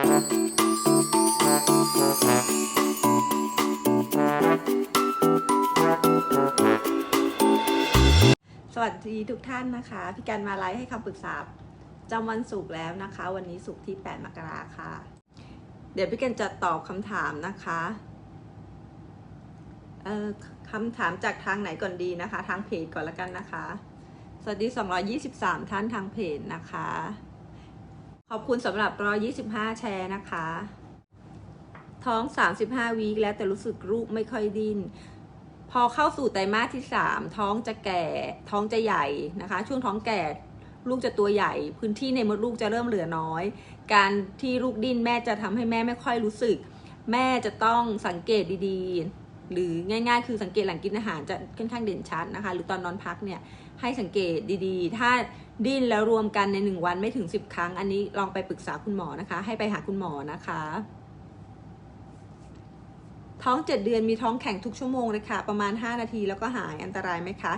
สวัสดีทุกท่านนะคะ พี่การมาไลฟ์ให้คำปรึกษาจำวันศุกร์แล้วนะคะ วันนี้ศุกร์ที่ 8 มกราค่ะ เดี๋ยวพี่การจะตอบคำถามนะคะเอ่อคำถามจากทางไหนก่อนดีนะคะ ทางเพจก่อนละกันนะคะ สวัสดี 223 ท่านทางเพจนะคะ ขอบคุณสำหรับ125แชร์นะคะ ท้อง 35 วีคแล้วแต่รู้สึกลูกไม่ค่อยดิ้น พอเข้าสู่ไตรมาสที่ 3 ท้องจะแก่ท้องจะใหญ่นะคะ ช่วงท้องแก่ลูกจะตัวใหญ่ พื้นที่ในมดลูกจะเริ่มเหลือน้อย การที่ลูกดิ้นแม่จะทำให้แม่ไม่ค่อยรู้สึก แม่จะต้องสังเกตดีๆ หรือง่ายๆ คือสังเกตหลังกินอาหารจะค่อนข้างเด่นชัดนะคะ หรือตอนนอนพักเนี่ยให้สังเกตดีๆ ถ้า ดิ้นแล้วรวมกันใน 1 วันไม่ถึง 10 ครั้ง อันนี้ลองไปปรึกษาคุณหมอนะคะ ให้ไปหาคุณหมอนะคะ ท้อง 7 เดือนมีท้องแข็งทุกชั่วโมงเลยค่ะ ประมาณ 5 นาทีแล้วก็หายอันตรายไหมคะ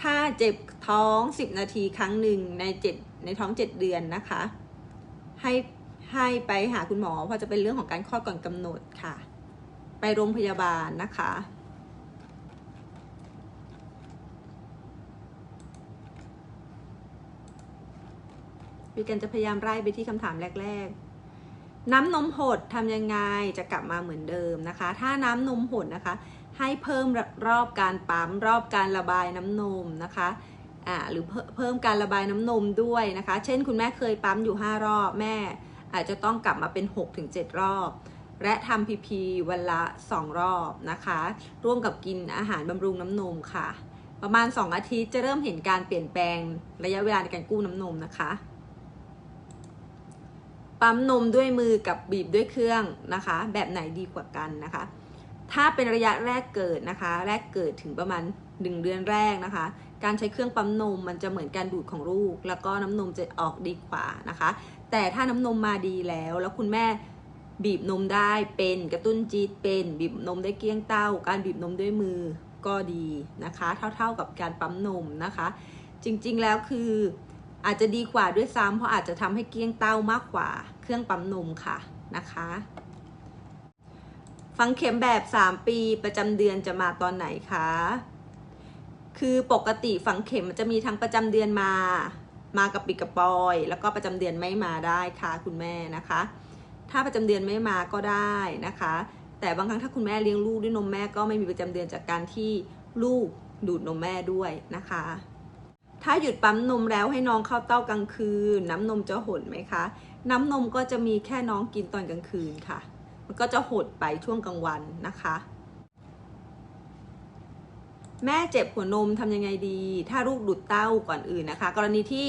ถ้าเจ็บท้อง 10 นาทีครั้งหนึ่งใน 7 ในท้อง 7 เดือนนะคะ ให้ให้ไปหาคุณหมอเพราะจะเป็นเรื่องของการคลอดก่อนกำหนดค่ะ ไปโรงพยาบาลนะคะ พี่กันจะพยายามไล่ไปที่คำถามแรก ๆ น้ำนมหดทำยังไงจะกลับมาเหมือนเดิมนะคะ ถ้าน้ำนมหดนะคะ ให้เพิ่มรอบการปั๊มรอบการระบายน้ำนมนะคะอ่าหรือเพิ่มการระบายน้ำนมด้วยนะคะ เช่น คุณแม่เคยปั๊มอยู่ 5 รอบแม่ อาจจะต้องกลับมาเป็น 6-7 รอบ และทำพีพีวันละ 2 รอบนะคะ ร่วมกับกินอาหารบำรุงน้ำนมค่ะ ประมาณ 2 อาทิตย์จะเริ่มเห็นการเปลี่ยนแปลงระยะเวลาในการกู้น้ำนมนะคะ ปั๊มนมด้วยมือกับบีบด้วยเครื่องนะคะ แบบไหนดีกว่ากันนะคะ ถ้าเป็นระยะแรกเกิดนะคะ แรกเกิดถึงประมาณ 1 เดือนแรกนะคะ การใช้เครื่องปั๊มนมมันจะเหมือนการดูดของลูก แล้วก็น้ำนมจะออกดีกว่านะคะ แต่ถ้าน้ำนมมาดีแล้ว แล้วคุณแม่บีบนมได้เป็นกระตุ้นจีดเป็นบีบนมได้เกลี้ยงเต้า การบีบนมด้วยมือก็ดีนะคะ เท่าๆกับการปั๊มนมนะคะ จริงๆแล้วคือ อาจจะดีกว่าด้วยซ้ำเพราะอาจจะทำให้เกลี้ยงเต้ามากกว่า เครื่องปั๊มนมค่ะนะคะฟังเข็มแบบ 3 ปีประจำเดือนจะมาตอนไหนคะคือปกติฝังเข็มมันจะมีทั้งประจำเดือนมา มากับปิกับปอย แล้วก็ประจำเดือนไม่มาได้ค่ะคุณแม่นะคะ ถ้าประจำเดือนไม่มาก็ได้นะคะ แต่บางครั้งถ้าคุณแม่เลี้ยงลูกด้วยนมแม่ก็ไม่มีประจำเดือนจากการที่ลูกดูดนมแม่ด้วยนะคะ ถ้าหยุดปั๊มนมแล้วให้น้องเข้าเต้ากลางคืน น้ำนมจะหดไหมคะ น้ำนมก็จะมีแค่น้องกินตอนกลางคืนค่ะ มันก็จะหดไปช่วงกลางวันนะคะ แม่เจ็บหัวนมทำยังไงดี ถ้าลูกดูดเต้าก่อนอื่นนะคะ กรณีที่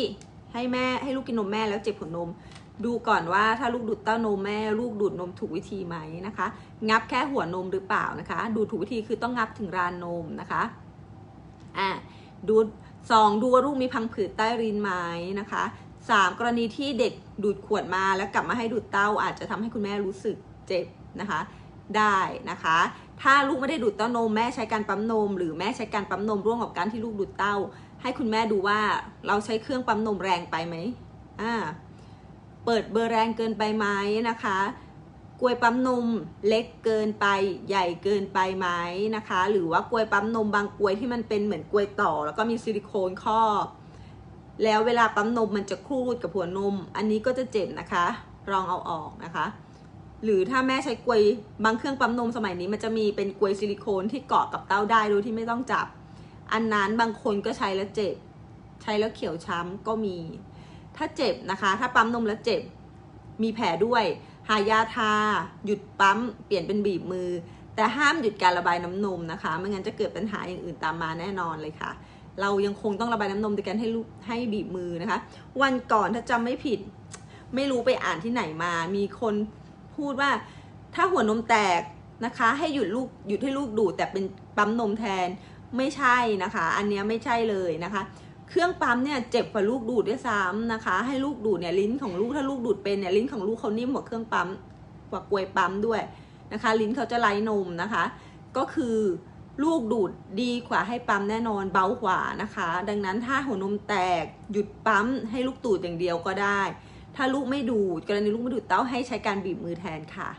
ให้แม่ให้ลูกกินนมแม่แล้วเจ็บหัวนม ดูก่อนว่าถ้าลูกดูดเต้านมแม่ลูกดูดนมถูกวิธีไหมนะคะ งับแค่หัวนมหรือเปล่านะคะ ดูถูกวิธีคือต้องงับถึงรานนมนะคะอะดูด 2. ดูว่าลูกมีพังผืดใต้รินไหมนะคะ 3. กรณีที่เด็กดูดขวดมาแล้วกลับมาให้ดูดเต้าอาจจะทำให้คุณแม่รู้สึกเจ็บนะคะได้นะคะ ถ้าลูกไม่ได้ดูดเต้านมแม่ใช้การปั๊มนม หรือแม่ใช้การปั๊มนมร่วมกับการที่ลูกดูดเต้า ให้คุณแม่ดูว่าเราใช้เครื่องปั๊มนมแรงไปไหมอ่าเปิดเบอร์แรงเกินไปไหมนะคะ กลวยปั๊มนมเล็กเกินไปใหญ่เกินไปไหมนะคะ หรือว่ากลวยปั๊มนมบางกลวยที่มันเป็นเหมือนกลวยต่อ แล้วก็มีซิลิโคนครอบ แล้วเวลาปั๊มนมมันจะครูดกับหัวนม อันนี้ก็จะเจ็บนะคะลองเอาออกนะคะ หรือถ้าแม่ใช้กลวยบางเครื่องปั๊มนมสมัยนี้มันจะมีเป็นกลวยซิลิโคนที่เกาะกับเต้าได้โดยที่ไม่ต้องจับ อันนั้นบางคนก็ใช้แล้วเจ็บ ใช้แล้วเขียวช้ำก็มี ถ้าเจ็บนะคะ ถ้าปั๊มนมแล้วเจ็บมีแผลด้วย หายาทา หยุดปั๊ม เปลี่ยนเป็นบีบมือ แต่ห้ามหยุดการระบายน้ำนมนะคะ ไม่งั้นจะเกิดปัญหาอย่างอื่นตามมาแน่นอนเลยค่ะ เรายังคงต้องระบายน้ำนมโดยการให้ลูกให้บีบมือนะคะ วันก่อนถ้าจำไม่ผิด ไม่รู้ไปอ่านที่ไหนมา มีคนพูดว่าถ้าหัวนมแตกนะคะ ให้หยุดลูกหยุดให้ลูกดูดแต่เป็นปั๊มนมแทนไม่ใช่นะคะ อันนี้ไม่ใช่เลยนะคะ เครื่องปั๊มเนี่ยเจ็บกว่าลูกดูดด้วยซ้ำนะคะ ให้ลูกดูดเนี่ยลิ้นของลูกถ้าลูกดูดเป็นเนี่ยลิ้นของลูกเขานิ่มกว่าเครื่องปั๊มกว่ากลวยปั๊มด้วยนะคะ ลิ้นเขาจะไล่นมนะคะ ก็คือลูกดูดดีกว่าให้ปั๊มแน่นอนเบากว่านะคะ ดังนั้นถ้าหัวนมแตกหยุดปั๊มให้ลูกดูดอย่างเดียวก็ได้ ถ้าลูกไม่ดูดกรณีลูกไม่ดูดเต้าให้ใช้การบีบมือแทนค่ะ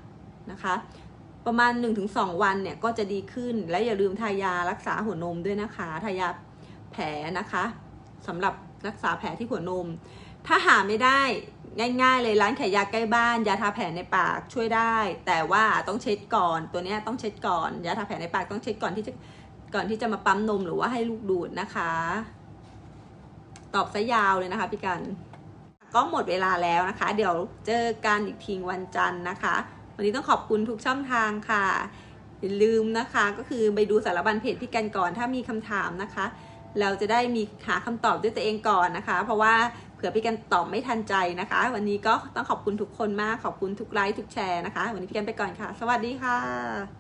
นะคะ ประมาณ 1-2 วันเนี่ยก็จะดีขึ้นและอย่าลืมทายารักษาหัวนมด้วยนะคะทายาแผลนะคะ สำหรับรักษาแผลที่หัวนม ถ้าหาไม่ได้ง่าย ๆ เลยร้านขายยาใกล้บ้าน ยาทาแผลในปากช่วยได้ แต่ว่าต้องเช็ดก่อนตัวนี้ต้องเช็ดก่อนยาทาแผลในปากต้องเช็ดก่อนที่จะก่อนที่จะมาปั๊มนมหรือว่าให้ลูกดูดนะคะ ตอบซะยาวเลยนะคะพี่กันก็หมดเวลาแล้วนะคะ เดี๋ยวเจอกันอีกทีวันจันทร์นะคะ วันนี้ต้องขอบคุณทุกช่องทางค่ะอย่าลืมนะคะก็คือไปดูสารบัญเพจพี่กันก่อนถ้ามีคำถามนะคะ เราจะได้มีหาคำตอบด้วยตัวเองก่อนนะคะ เพราะว่าเผื่อพี่กันตอบไม่ทันใจนะคะ วันนี้ก็ต้องขอบคุณทุกคนมากขอบคุณทุกไลค์ทุกแชร์นะคะ วันนี้พี่กันไปก่อนค่ะ สวัสดีค่ะ